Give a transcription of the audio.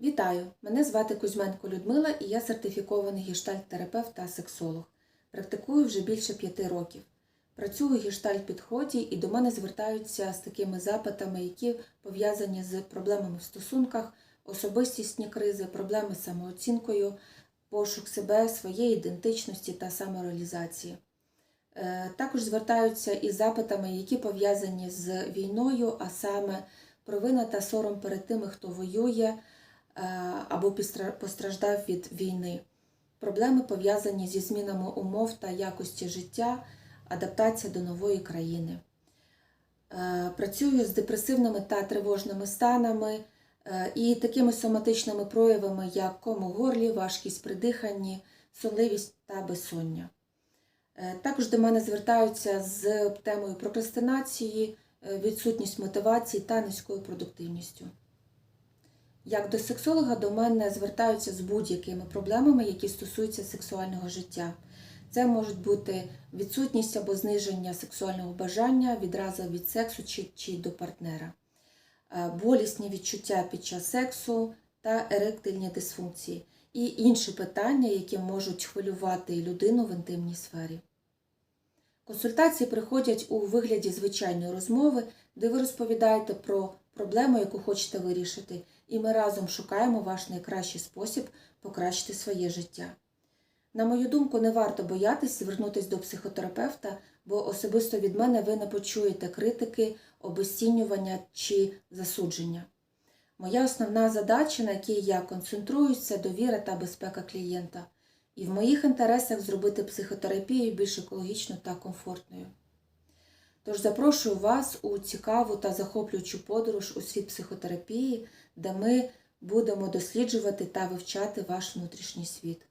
Вітаю! Мене звати Кузьменко Людмила і я сертифікований гештальт-терапевт та сексолог. Практикую вже більше п'яти років. Працюю у гештальт-підході і до мене звертаються з такими запитами, які пов'язані з проблемами в стосунках, особистісні кризи, проблеми з самооцінкою, пошук себе, своєї ідентичності та самореалізації. Е, Також звертаються із запитами, які пов'язані з війною, а саме провина та сором перед тими, хто воює або постраждав від війни. Проблеми пов'язані зі змінами умов та якості життя, адаптація до нової країни. Е, Працюю з депресивними та тривожними станами е, і такими соматичними проявами, як ком у горлі, важкість при диханні, сонливість та безсоння. Е, Також до мене звертаються з темою прокрастинації, е, відсутність мотивації та низькою продуктивністю. Як до сексолога до мене звертаються з будь-якими проблемами, які стосуються сексуального життя. Це можуть бути відсутність або зниження сексуального бажання, відразу від сексу чи, чи до партнера, е, болісні відчуття під час сексу та еректильні дисфункції і інші питання, які можуть хвилювати людину в інтимній сфері. Консультації приходять у вигляді звичайної розмови, де ви розповідаєте про проблему, яку хочете вирішити, і ми разом шукаємо ваш найкращий спосіб покращити своє життя. На мою думку, не варто боятись звернутися до психотерапевта, бо особисто від мене ви не почуєте критики, обесцінювання чи засудження. Моя основна задача, на якій я концентруюсь, це довіра та безпека клієнта. І в моїх інтересах зробити психотерапію більш екологічною та комфортною. Тож запрошую вас у цікаву та захоплюючу подорож у світ психотерапії, де ми будемо досліджувати та вивчати ваш внутрішній світ.